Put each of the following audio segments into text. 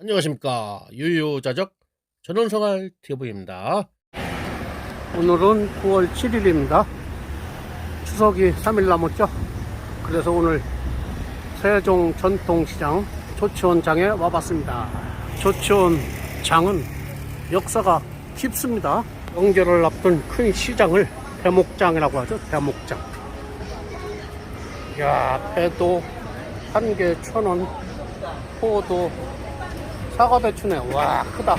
안녕하십니까. 유유자적 전원생활 TV입니다. 오늘은 9월 7일입니다. 추석이 3일 남았죠? 그래서 오늘 세종 전통시장 조치원장에 와봤습니다. 조치원장은 역사가 깊습니다. 명절을 앞둔 큰 시장을 대목장이라고 하죠. 대목장. 야 배도 한 개 천원 포도 사과 배추네. 와, 크다.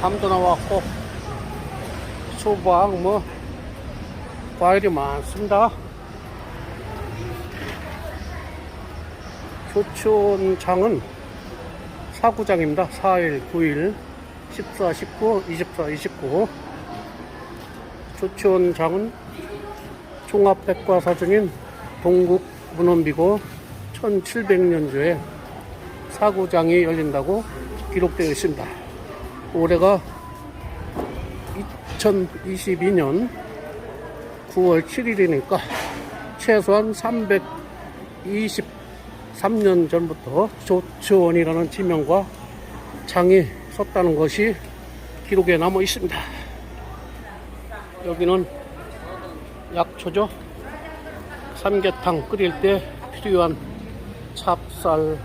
감도 나왔고, 수박, 뭐, 과일이 많습니다. 조촌장은 사구장입니다. 4일, 9일, 14, 19, 24, 29. 조촌장은 종합백과사전인 동국문헌비고 1700년조에 사구장이 열린다고 기록되어 있습니다. 올해가 2022년 9월 7일이니까 최소한 323년 전부터 조치원이라는 지명과 장이 섰다는 것이 기록에 남아 있습니다. 여기는 약초죠. 삼계탕 끓일 때 필요한 찹쌀,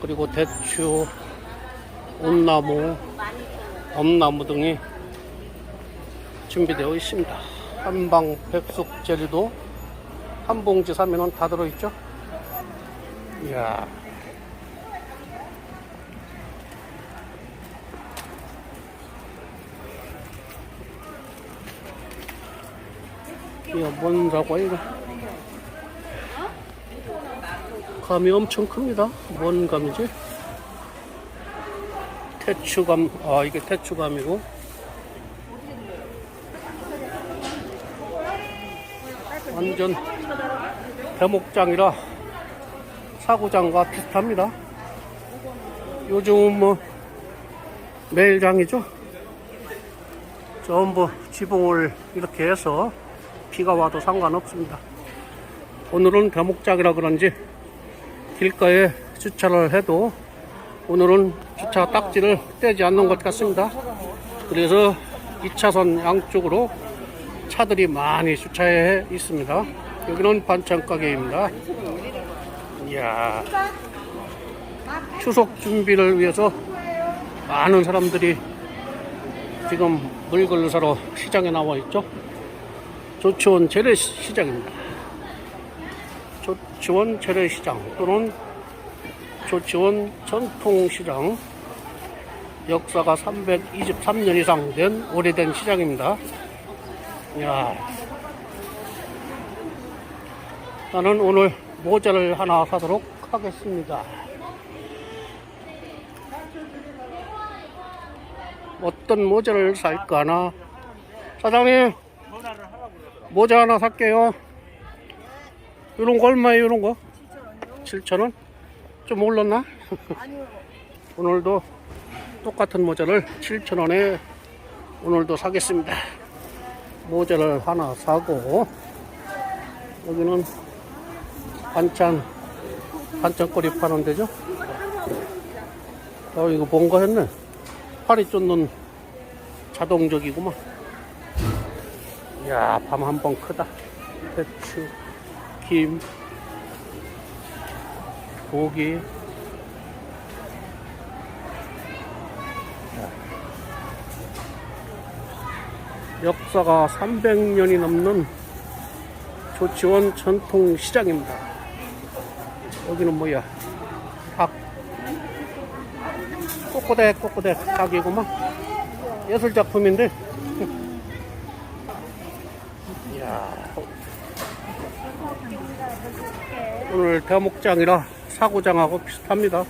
그리고 대추, 온나무, 엄나무 등이 준비되어 있습니다. 한방 백숙 젤리도 한 봉지 사면은 다 들어있죠? 이야. 이거 뭔 사과 이거? 감이 엄청 큽니다. 뭔 감이지? 태추감, 아, 이게 태추감이고. 완전 대목장이라 사구장과 비슷합니다. 요즘은 뭐 매일장이죠. 전부 지붕을 이렇게 해서 비가 와도 상관없습니다. 오늘은 대목장이라 그런지 길가에 주차를 해도 오늘은 주차 딱지를 떼지 않는 것 같습니다. 그래서 2차선 양쪽으로 차들이 많이 주차해 있습니다. 여기는 반찬 가게입니다. 이야, 추석 준비를 위해서 많은 사람들이 지금 물건을 사러 시장에 나와 있죠. 조치원 재래시장입니다. 조치원 재래시장 또는 조치원 전통시장 역사가 323년 이상 된 오래된 시장입니다. 야, 나는 오늘 모자를 하나 사도록 하겠습니다. 어떤 모자를 살까나? 사장님, 모자 하나 살게요. 이런 거 얼마예요, 이런 거? 7,000원? 좀 올랐나? 오늘도 똑같은 모자를 7,000원에 오늘도 사겠습니다. 모자를 하나 사고, 여기는 반찬, 반찬거리 파는 데죠? 어, 이거 뭔가 했네. 팔이 쫓는 자동적이구만. 이야, 밤 한 번 크다. 배추, 김, 고기. 역사가 300년이 넘는 조치원 전통시장입니다. 여기는 뭐야? 닭. 꼬꼬댁, 꼬꼬댁 닭이구만. 예술작품인데. 이야. 오늘 대목장이라 사고장하고 비슷합니다.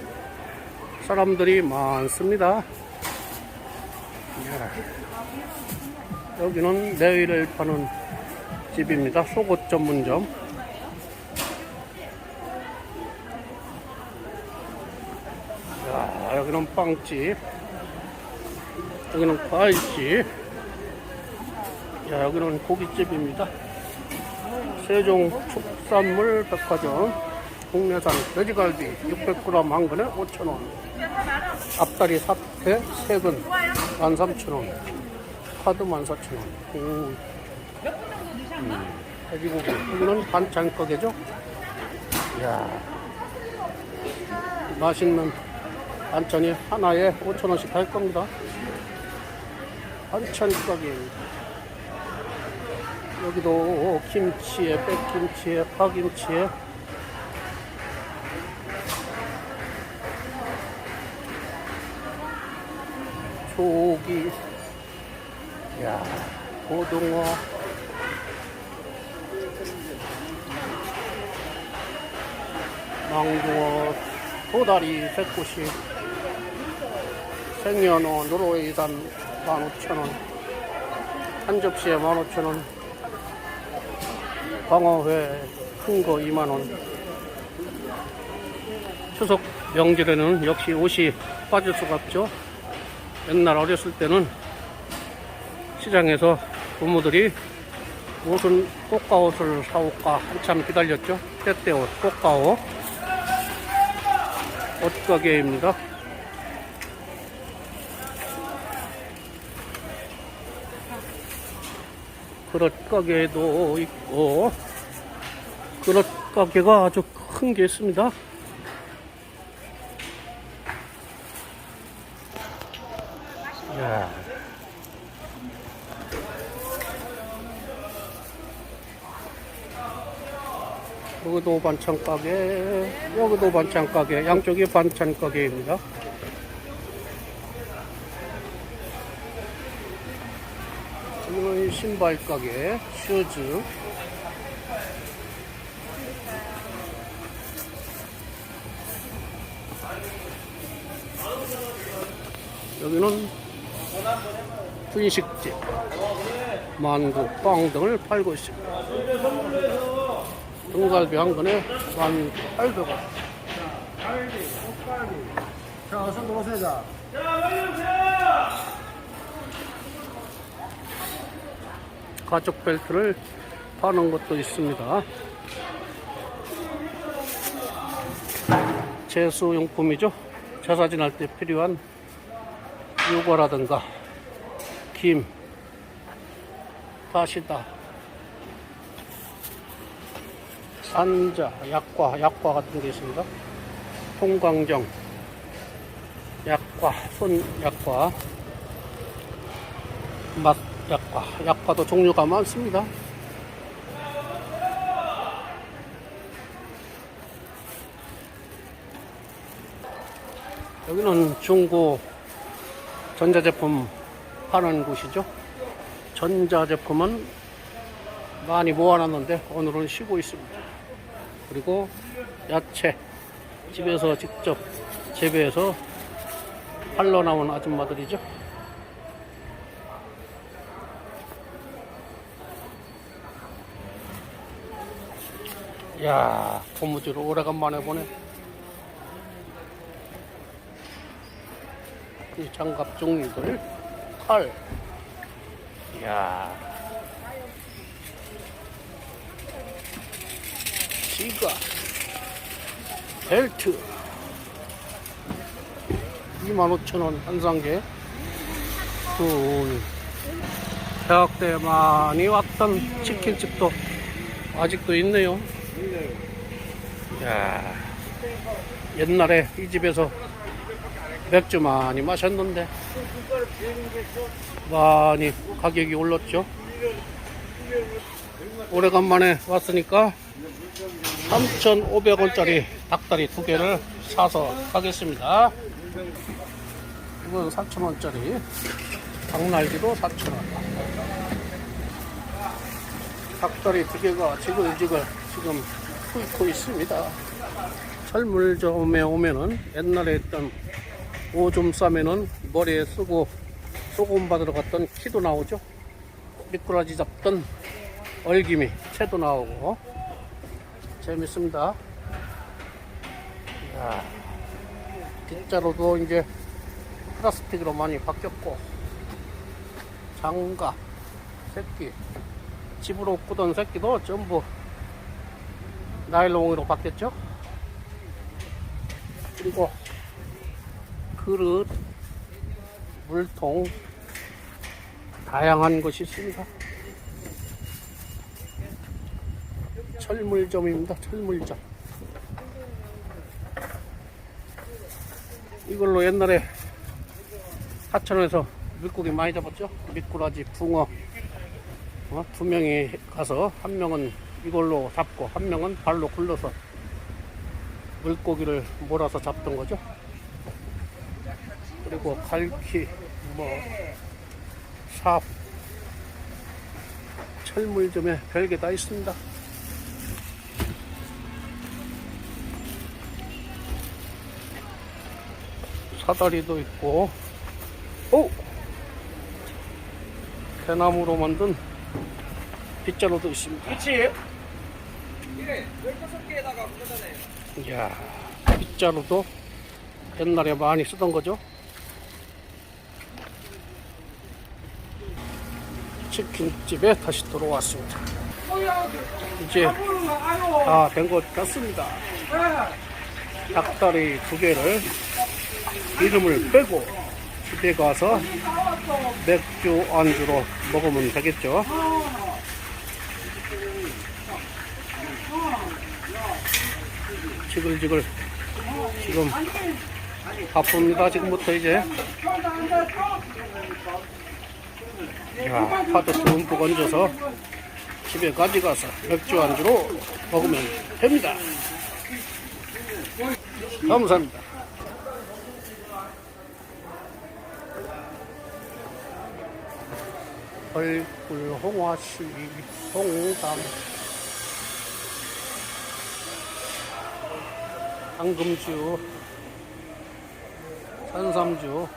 사람들이 많습니다. 이야. 여기는 내일을 파는 집입니다. 속옷 전문점. 야, 여기는 빵집. 여기는 과일집. 야, 여기는 고깃집입니다. 세종 축산물 백화점. 국내산 돼지갈비 600g 한 근에 5,000원. 앞다리 사태 세근 13,000원. 카드 14,000원. 음. 음. 돼지고기. 여기는 반찬 가게죠? 이야. 맛있는 반찬이 하나에 5,000원씩 할 겁니다. 반찬 가게입니다. 여기도 김치에 백김치에 파김치에. 조기. 야 고등어. 망둥어 도다리 새꼬시. 생연어 노로웨이산 15,000원. 한 접시에 15,000원 광어회 큰 거 2만원. 추석 명절에는 역시 옷이 빠질 수가 없죠. 옛날 어렸을 때는 시장에서 부모들이 옷은 꽃가옷을 사올까 한참 기다렸죠. 때때옷 꽃가옷. 옷가게입니다 그릇 가게도 있고 그릇 가게가 아주 큰 게 있습니다. 야. 여기도 반찬 가게, 여기도 반찬 가게, 양쪽이 반찬 가게입니다. 신발 가게, 슈즈. 여기는 분식집, 만두, 빵 등을 팔고 있습니다. 등갈비 한 근에 1,800원. 자, 어서 들어오세요. 자. 가죽 벨트를 파는 것도 있습니다. 제수용품이죠. 제사진 할때 필요한 유과라든가 김, 다시다, 산자, 약과, 약과 같은 게 있습니다. 통광정, 약과, 손 약과, 맛 약과, 약과도 종류가 많습니다. 여기는 중고 전자제품 파는 곳이죠. 전자제품은 많이 모아놨는데 오늘은 쉬고 있습니다. 그리고 야채 집에서 직접 재배해서 팔러 나온 아줌마들이죠. 야, 고무줄 오래간만에 보네. 이 장갑 종류들, 칼. 야 지가, 벨트. 25,000원 한 상계. 둘. 대학 때 많이 왔던 치킨집도 아직도 있네요. 야, 옛날에 이 집에서 맥주 많이 마셨는데 많이 가격이 올랐죠. 오래간만에 왔으니까 3,500원짜리 닭다리 두 개를 사서 가겠습니다. 이건 4,000원짜리 닭날개도 4,000원. 닭다리 두 개가 지글지글 지금 끓고 있습니다. 철물 점에 오면은 옛날에 있던 오줌 싸면은 머리에 쓰고 소금 받으러 갔던 키도 나오죠. 미꾸라지 잡던 얼기미 채도 나오고 재밌습니다. 이야, 빗자루도 이제 플라스틱으로 많이 바뀌었고 장갑 새끼 집으로 꾸던 새끼도 전부 나일론으로 바뀌었죠. 그리고 그릇, 물통, 다양한 것이 있습니다. 철물점입니다. 철물점. 이걸로 옛날에 하천에서 물고기 많이 잡았죠? 미꾸라지, 붕어. 어? 두 명이 가서 한 명은 이걸로 잡고 한 명은 발로 굴러서 물고기를 몰아서 잡던 거죠. 그리고 갈퀴, 뭐, 삽, 철물점에 별게 다 있습니다. 사다리도 있고, 오! 대나무로 만든 빗자루도 있습니다. 그렇 지. 이래 15개에다가 그거잖아요 이야, 빗자루도 옛날에 많이 쓰던 거죠. 치킨집에 다시 들어왔습니다. 이제 다 된 것 같습니다. 닭다리 두 개를 기름을 빼고 집에 가서 맥주 안주로 먹으면 되겠죠. 지글지글 지금 바쁩니다. 지금부터 이제 야, 파도 듬뿍 얹어서 집에 가져가서 맥주 안주로 먹으면 됩니다. 감사합니다. 얼굴 홍화씨 홍담 황금주 산삼주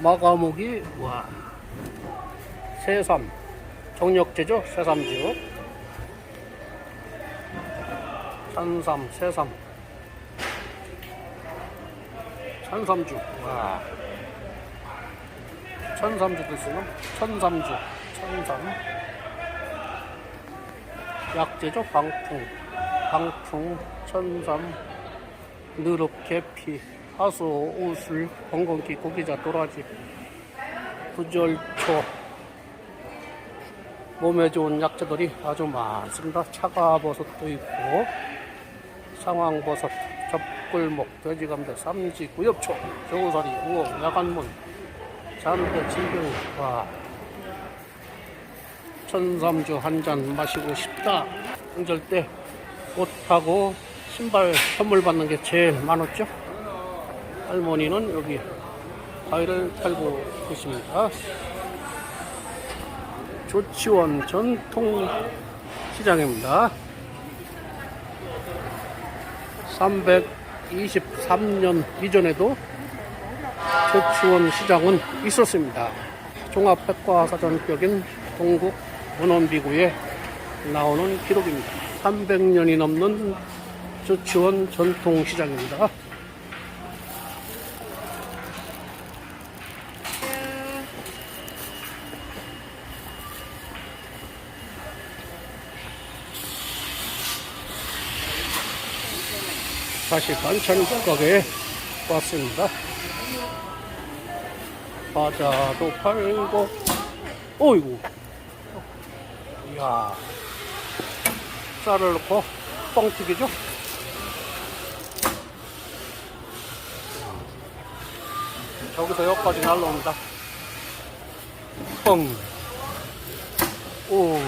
마가목이 와. 새삼 정력제죠? 새삼주. 산삼 새삼. 천삼주. 와. 천삼주도 있어요 천삼주. 천삼 약재죠? 방풍. 방풍 천삼. 느릅 계피. 하수 우술 건건기 고기자 도라지. 구절초. 몸에 좋은 약재들이 아주 많습니다. 차가버섯도 있고 상황버섯 접굴목 돼지감대 삼지 구엽초 겨우살이 우엉 야간문 잠대 진경 와 천삼주 한 잔 마시고 싶다. 명절 때 옷하고 신발 선물 받는 게 제일 많았죠. 할머니는 여기 과일을 팔고 계십니다. 조치원 전통 시장입니다. 323년 이전에도 조치원 시장은 있었습니다. 종합백과사전격인 동국 문헌비구에 나오는 기록입니다. 300년이 넘는 조치원 전통시장입니다. 다시 반찬 가게에 왔습니다. 과자도 팔고, 어이구. 이야. 쌀을 넣고 뻥튀기죠? 저기서 여기까지 날라옵니다. 뻥. 오.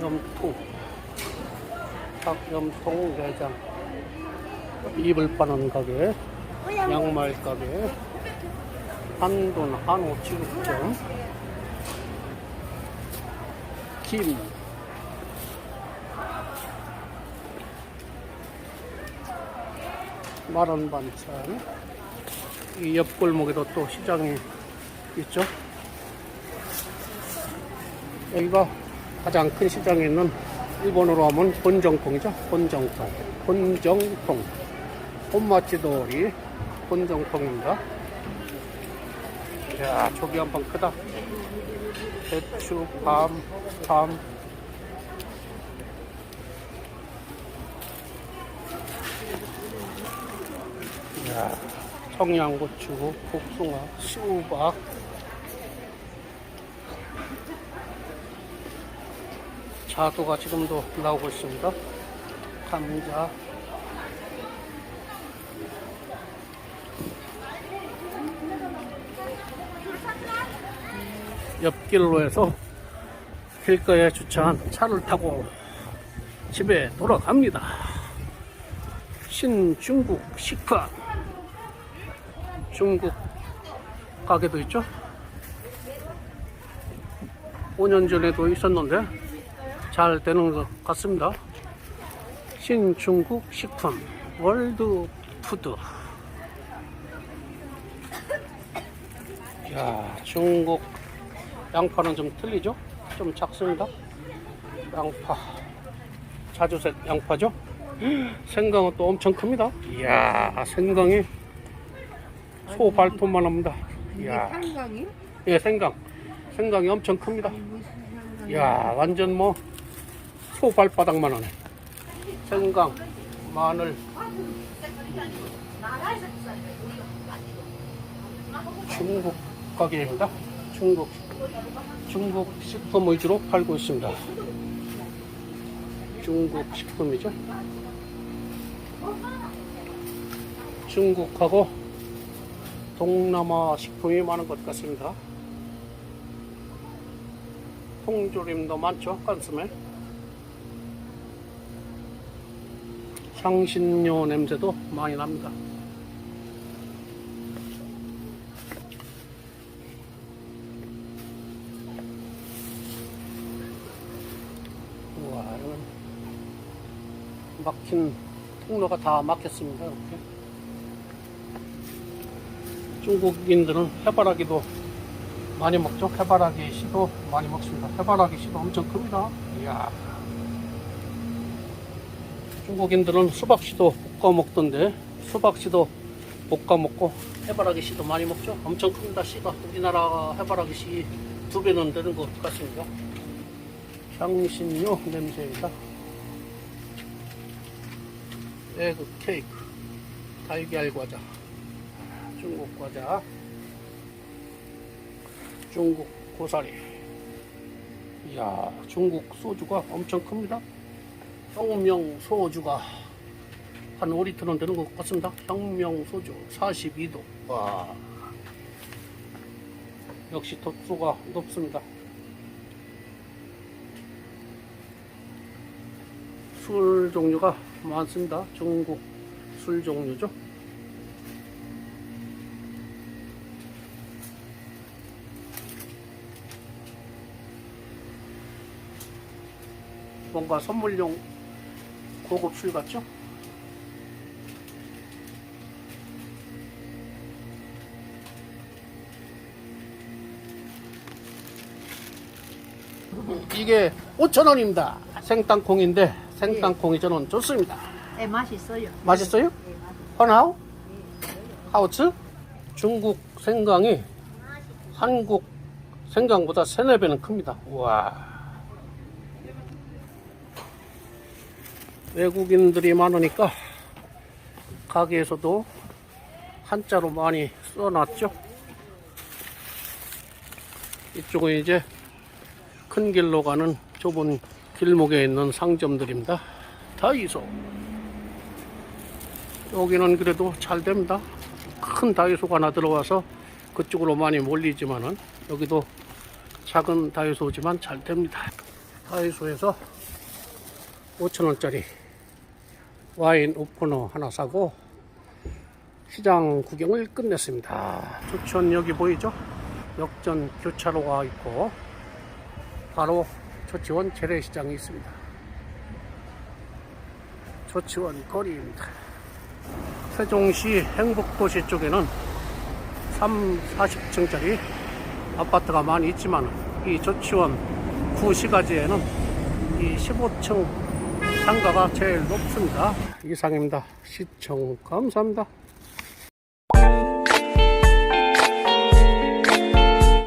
염통 닭염통 내장 입을 빠는 가게 양말 가게 한돈 한우 취급점 김 마른 반찬 이 옆골목에도 또 시장이 있죠? 여기가 가장 큰 시장에 있는 일본어로 하면 본정통이죠. 본정통. 본정통. 혼마치돌이 본정통입니다. 야, 저기 한 번 크다. 배추, 밤, 밤. 야, 청양고추, 복숭아, 수박. 자두가 지금도 나오고 있습니다. 감자. 옆길로에서 길가에 주차한 차를 타고 집에 돌아갑니다. 신중국 식판. 중국 가게도 있죠? 5년 전에도 있었는데 잘 되는 것 같습니다. 신중국 식품 월드 푸드. 야, 중국 양파는 좀 틀리죠? 좀 작습니다. 양파. 자주색 양파죠? 생강은 또 엄청 큽니다. 이야, 생강이 소 발톱만 합니다. 이야, 한강이? 예, 생강. 생강이 엄청 큽니다. 이야, 완전 뭐, 소 발바닥만 하네. 생강, 마늘. 중국 가게입니다. 중국. 중국 식품 위주로 팔고 있습니다. 중국 식품이죠. 중국하고 동남아 식품이 많은 것 같습니다. 통조림도 많죠, 간스멜. 향신료 냄새도 많이 납니다. 우와, 이건 막힌 통로가 다 막혔습니다, 이렇게. 중국인들은 해바라기도 많이 먹죠. 해바라기 씨도 많이 먹습니다. 해바라기 씨도 엄청 큽니다. 이야. 중국인들은 수박 씨도 볶아 먹던데 수박 씨도 볶아 먹고 해바라기 씨도 많이 먹죠. 엄청 큽니다. 씨가 우리나라 해바라기 씨 두 배는 되는 것 같습니다. 향신료 냄새입니다. 에그 케이크, 달걀 과자, 중국 과자. 중국 고사리. 이야, 중국 소주가 엄청 큽니다. 혁명 소주가 한 5리터는 되는 것 같습니다. 혁명 소주 42도. 와. 역시 도수가 높습니다. 술 종류가 많습니다. 중국 술 종류죠. 뭔가 선물용 고급 술 같죠? 이게 5,000원입니다. 생땅콩인데 생땅콩이 저는 좋습니다. 네, 맛있어요. 맛있어요? 네. 헌하우? 하우츠? 중국 생강이 한국 생강보다 세네 배는 큽니다. 우와. 외국인들이 많으니까 가게에서도 한자로 많이 써놨죠. 이쪽은 이제 큰 길로 가는 좁은 길목에 있는 상점들입니다. 다이소. 여기는 그래도 잘 됩니다. 큰 다이소가 하나 들어와서 그쪽으로 많이 몰리지만은 여기도 작은 다이소지만 잘 됩니다. 다이소에서 5천원짜리 와인 오프너 하나 사고 시장 구경을 끝냈습니다. 조천 여기 보이죠? 역전 교차로가 있고 바로 조치원 재래시장이 있습니다. 조치원 거리입니다. 세종시 행복도시 쪽에는 3, 40층짜리 아파트가 많이 있지만 이 조치원 구시가지에는 이 15층 상가가 제일 높습니다. 이상입니다. 시청 감사합니다.